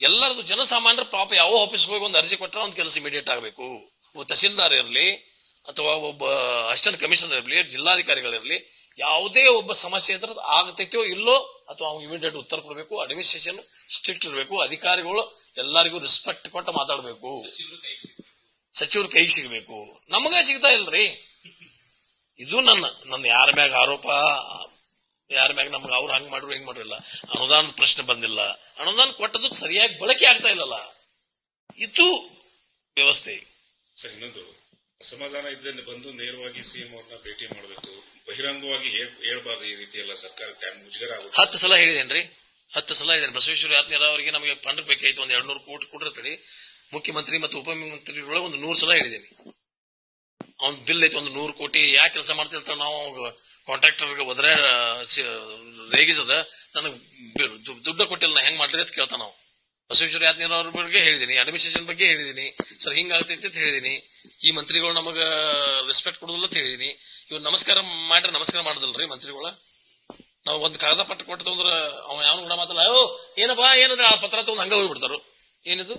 ಎಲ್ಲರದು ಜನಸಾಮಾನ್ಯರ ಪಾಪ ಯಾವ ಆಫೀಸ್ಗೆ ಹೋಗಿ ಒಂದು ಅರ್ಜಿ ಕೊಟ್ಟರೆ ಒಂದು ಕೆಲಸ ಇಮಿಡಿಯೇಟ್ ಆಗಬೇಕು. ತಹಸೀಲ್ದಾರ್ ಇರಲಿ, ಅಥವಾ ಒಬ್ಬ ಅಸಿಸ್ಟೆಂಟ್ ಕಮಿಷನರ್ ಇರಲಿ ಜಿಲ್ಲಾಧಿಕಾರಿಗಳಿರಲಿ ಯಾವುದೇ ಒಬ್ಬ ಸಮಸ್ಯೆ ಇದ್ರೆ ಆಗತೈತೋ ಇಲ್ಲೋ ಅಥವಾ ಅವ್ನು ಇಮಿಡಿಯೇಟ್ ಉತ್ತರ ಕೊಡಬೇಕು ಅಡ್ಮಿನಿಸ್ಟ್ರೇಷನ್ ಸ್ಟ್ರಿಕ್ಟ್ ಇರಬೇಕು, ಅಧಿಕಾರಿಗಳು ಎಲ್ಲರಿಗೂ ರೆಸ್ಪೆಕ್ಟ್ ಕೊಟ್ಟು ಮಾತಾಡಬೇಕು. ಸಚಿವರು ಕೈ ಸಿಗಬೇಕು. ನಮಗ ಸಿಗ್ತಾ ಇಲ್ರಿ. ಇದು ನನ್ನ ನನ್ನ ಯಾರ ಮ್ಯಾಗ ಆರೋಪ? ಯಾರ ಮ್ಯಾಗ ನಮ್ಗೆ ಅವ್ರು ಹಂಗ್ ಮಾಡ್ರು ಹಿಂಗ್ ಮಾಡ್ರಿಲ್ಲ ಅನುದಾನದ ಪ್ರಶ್ನೆ ಬಂದಿಲ್ಲ. ಅನುದಾನ ಕೊಟ್ಟದ್ದು ಸರಿಯಾಗಿ ಬಳಕೆ ಆಗ್ತಾ ಇಲ್ಲಲ್ಲ. ಇದು ವ್ಯವಸ್ಥೆ. ಸರ್ ಇನ್ನೊಂದು. ಅಸಮಾಧಾನ ಇದ್ದಲ್ಲಿ ಬಂದು ನೇರವಾಗಿ ಸಿಎಂ ಅವ್ರನ್ನ ಭೇಟಿ ಮಾಡಬೇಕು. ಬಹಿರಂಗವಾಗಿ ಹೇಳ್- ಹೇಳ್ಬಾರ್ದು ಈ ರೀತಿ ಎಲ್ಲ ಸರ್ಕಾರ ಮುಜುಗರ ಆಗುತ್ತೆ. ಹತ್ತು ಸಲ ಹೇಳಿದೇನ್ರಿ? ಹತ್ತು ಸಲ ಇದ್ದೇನೆ ಬಸವೇಶ್ವರ ಯಾತ್ರೆ ಅವರಿಗೆ ನಮಗೆ ಫಂಡ್ ಬೇಕಾಯ್ತು ಒಂದ್ ಎರಡ್ನೂರು ಕೋಟಿ ಕೊಟ್ಟಿರ್ತೀರಿ ಮುಖ್ಯಮಂತ್ರಿ ಮತ್ತು ಉಪಮುಖ್ಯಮಂತ್ರಿಗಳ ಒಂದು ನೂರು ಸಲ ಹೇಳಿದ್ದೀನಿ. ಅವ್ನ್ ಬಿಲ್ ಐತಿ ಒಂದು ನೂರು ಕೋಟಿ. ಯಾಕೆ ಕೆಲಸ ಮಾಡ್ತಿರ್ತಾರ ನಾವು ಕಾಂಟ್ರಾಕ್ಟರ್ಗೆ ಒದ್ರೆ ರೇಗಿಸದ, ನನಗೆ ದುಡ್ಡು ಕೊಟ್ಟಿಲ್ಲ, ನಾ ಹೆಂಗ್ ಮಾಡ್ರಿ ಅಂತ ಕೇಳ್ತಾನ ನಾವು ಬಸವೇಶ್ವರ ಯಾತ್ನೀರ ಅವ್ರ ಬಗ್ಗೆ ಹೇಳಿದೀನಿ ಅಡ್ಮಿನಿಸ್ಟ್ರೇಷನ್ ಬಗ್ಗೆ ಹೇಳಿದೀನಿ. ಸರ್ ಹಿಂಗಾಗ್ತೈತಿ ಅಂತ ಹೇಳಿದೀನಿ. ಈ ಮಂತ್ರಿಗಳು ನಮಗ ರೆಸ್ಪೆಕ್ಟ್ ಕೊಡುದಿಲ್ಲ ಅಂತ ಹೇಳಿದೀನಿ. ಇವ್ರು ನಮಸ್ಕಾರ ಮಾಡ್ರೆ ನಮಸ್ಕಾರ ಮಾಡುದಿಲ್ರಿ ಮಂತ್ರಿಗಳ. ನಾವು ಒಂದು ಕಾಗದ ಪತ್ರ ಕೊಟ್ಟು ಅಂದ್ರ ಅವ ಯಾವ ಕೂಡ ಮಾತಲ್ಲ ಓ, ಏನಪ್ಪಾ ಏನಂದ್ರೆ ಆ ಪತ್ರ ತಗೊಂಡ್ ಹಂಗ ಹೋಗ್ಬಿಡ್ತಾರು. ಏನಿದು?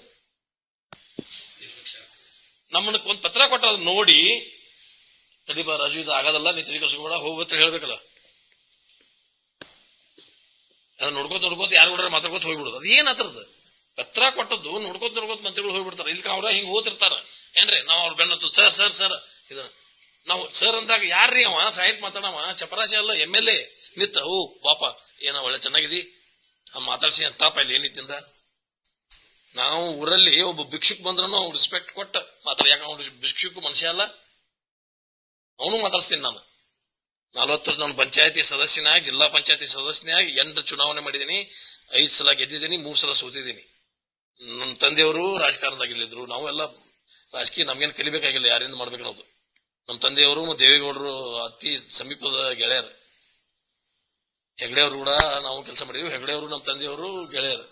ನಮ್ಮನ್ನ ಒಂದ್ ಪತ್ರ ಕೊಟ್ಟ ಅದ್ ತಡಿಬಾ ರಾಜು, ಇದು ಆಗೋದಲ್ಲ, ನೀ ತಲೆ ಕಳ್ಸ್ಕೊಬೇಡ ಹೋಗುತ್ತೆ ಹೇಳ್ಬೇಕಲ್ಲ. ಅದನ್ನ ನೋಡ್ಕೋತ ನೋಡ್ಕೋತ ಯಾರು ಕೂಡ ಮಾತಾಡ್ಕೋತ ಹೋಗ್ಬಿಡುದು. ಅದೇನ್ ಆತರದ? ಪತ್ರ ಕೊಟ್ಟದ್ದು, ನೋಡ್ಕೋತ ನೋಡ್ಕೋತ ಮಂತ್ರಿಗಳು ಹೋಗ್ಬಿಡ್ತಾರೆ. ಇಲ್ಲಿ ಅವ್ರ ಹಿಂಗ್ ಓದಿರ್ತಾರ ಏನ್ರಿ, ನಾವ್ ಅವ್ರ ಬೆನ್ನತ್ತು ಸರ್ ಸರ್ ಸರ್, ಇದು, ನಾವು, ಸರ್ ಅಂದಾಗ ಯಾರ್ರಿ ಅವ? ಸಾಯಿಟ್ ಮಾತಾಡವ? ಚಪರಾಶಿ ಅಲ್ಲ, ಎಂ ಎಲ್ ಎ. ನಿತ್ತ ಓ ಪಾಪ ಏನೋ ಒಳ್ಳೆ ಚೆನ್ನಾಗಿದಿ? ಆ ಮಾತಾಡ್ಸಿ ಅಂತ ಇಲ್ಲಿ ಏನಿತ್ತಿಂದ ನಾವು ಊರಲ್ಲಿ ಒಬ್ಬ ಭಿಕ್ಷುಕ್ ಬಂದ್ರೂ ಅವ್ನು ರೆಸ್ಪೆಕ್ಟ್ ಕೊಟ್ಟ. ಮಾತಾಡ ಯಾಕಂದ್ರೆ ಭಿಕ್ಷುಕ್ ಮನುಷ್ಯ ಅಲ್ಲ. ಅವನು ಮಾತಾಡ್ಸ್ತೀನಿ ನಾನು. ನಲವತ್ತು ನಾನು ಪಂಚಾಯತಿ ಸದಸ್ಯನಾಗಿ, ಜಿಲ್ಲಾ ಪಂಚಾಯತಿ ಸದಸ್ಯನಾಗಿ ಎಂಟು ಚುನಾವಣೆ ಮಾಡಿದ್ದೀನಿ, ಐದು ಸಲ ಗೆದ್ದಿದ್ದೀನಿ, ಮೂರು ಸಲ ಸೋತಿದ್ದೀನಿ. ನಮ್ಮ ತಂದೆಯವರು ರಾಜಕಾರಣದಾಗಿಲ್ಲಿದ್ರು ನಾವೆಲ್ಲ ರಾಜಕೀಯ ನಮ್ಗೇನು ಕಲಿಬೇಕಾಗಿಲ್ಲ, ಯಾರಿಂದ ಮಾಡ್ಬೇಕು ಅನ್ನೋದು ನಮ್ಮ ತಂದೆಯವರು ದೇವೇಗೌಡರು ಅತಿ ಸಮೀಪದ ಗೆಳೆಯರು. ಹೆಗಡೆಯವರು ಕೂಡ ನಾವು ಕೆಲಸ ಮಾಡಿದ್ವಿ. ಹೆಗಡೆಯವರು ನಮ್ಮ ತಂದೆಯವರು ಗೆಳೆಯರು.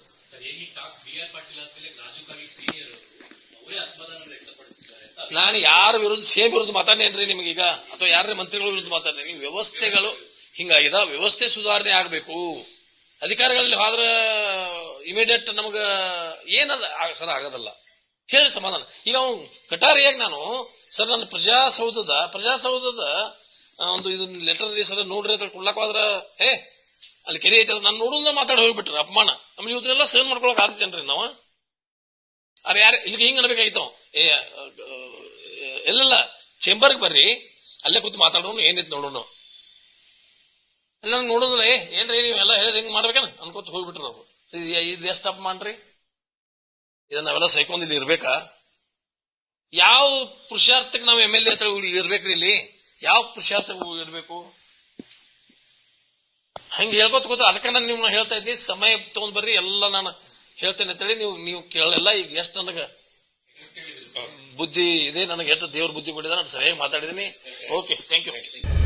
ನಾನು ಯಾರ ವಿರುದ್ಧ ಸೇಮ್ ವಿರುದ್ಧ ಮಾತಾಡೇನ್ರಿ ನಿಮಗೀಗ? ಅಥವಾ ಯಾರ ಮಂತ್ರಿಗಳ ವಿರುದ್ಧ ಮಾತಾಡೇನಿ? ವ್ಯವಸ್ಥೆಗಳು ಹಿಂಗಾಗಿದ, ವ್ಯವಸ್ಥೆ ಸುಧಾರಣೆ ಆಗಬೇಕು. ಅಧಿಕಾರಿಗಳಲ್ಲಿ ಹೋದ್ರ ಇಮಿಡಿಯೇಟ್ ನಮಗ ಏನದ? ಸರ್, ಆಗೋದಲ್ಲ. ಹೇಳಿ ಸಮಾಧಾನ ಈಗ ಅವ್ನು ಕಟಾರಿಯಾಗಿ ನಾನು, ಸರ್, ನನ್ನ ಪ್ರಜಾಸೌಧದ ಪ್ರಜಾಸೌಧದ ಒಂದು ಇದನ್ನ ಲೆಟರ್ ಸರ್, ನೋಡ್ರಿ ಅಂತ ಕೊಡ್ಲಾಕ ಹೋದ್ರ, ಹೇ, ಅಲ್ಲಿ ಕೆರೆ ಐತೆ ನಾನು ನೋಡುದ ಮಾತಾಡಿ ಹೋಗ್ಬಿಟ್ರಿ, ಅಪಮಾನ. ಆಮೇಲೆ ಇವತ್ತನ್ನೆಲ್ಲ ಸೇನ್ ಮಾಡ್ಕೊಳಕ್ ಆಗ್ತೇನ್ರಿ ನಾವು? ಅರೆ ಯಾರು, ಇಲ್ಲಿಗೆ ಹಿಂಗ್ ಅನ್ಬೇಕಾಗಿತ್ತು ಏ ಎಲ್ಲೆಲ್ಲ ಚೇಂಬರ್ಗೆ ಬರ್ರಿ. ಅಲ್ಲೇ ಕೂತು ಮಾತಾಡೋನು ಏನಿತ್ತು ನೋಡೋನು. ನಂಗೆ ನೋಡೋದಿಲ್ಲ. ಏ, ಏನ್ರಿ ನೀವು ಎಲ್ಲ ಹೇಳಿದ ಹೆಂಗ್ ಮಾಡ್ಬೇಕೇನ? ಅನ್ಕೋತ ಹೋಗ್ಬಿಟ್ರು ಅವ್ರು. ಇದು ಎಷ್ಟು ತಪ್ಪು ಮಾಡ್ರಿ? ಇದನ್ನ ನಾವೆಲ್ಲ ಸೈಕೊಂಡ್ ಇಲ್ಲಿ ಇರ್ಬೇಕಾ? ಯಾವ ಪುರುಷಾರ್ಥಕ್ಕೆ ನಾವು ಎಂ ಎಲ್ ಎ ಹತ್ರ ಇರ್ಬೇಕ್ರಿ ಇಲ್ಲಿ? ಯಾವ ಪುರುಷಾರ್ಥಕ್ಕೆ ಇರ್ಬೇಕು? ಹಂಗೆ ಹೇಳ್ಕೊತ ಕೂತ ಅದಕ್ಕೆ ನಾನು ನಿಮ್ನ ಹೇಳ್ತಾ ಇದ್ದೀನಿ ಸಮಯ ತಗೊಂಡ್ ಬರ್ರಿ, ಎಲ್ಲ ನಾನು ಹೇಳ್ತೇನೆ ಅಂತೇಳಿ ನೀವು ನೀವು ಕೇಳಲ್ಲ ಈಗ ಎಷ್ಟು ನನಗ ಬುದ್ಧಿ ಇದೆ ನನಗೆ ಎಷ್ಟು ದೇವ್ರ ಬುದ್ಧಿ ಕೊಟ್ಟಿದ್ದಾರೆ ಸರಿಯಾಗಿ ಮಾತಾಡಿದೀನಿ ಓಕೆ ಥ್ಯಾಂಕ್ ಯು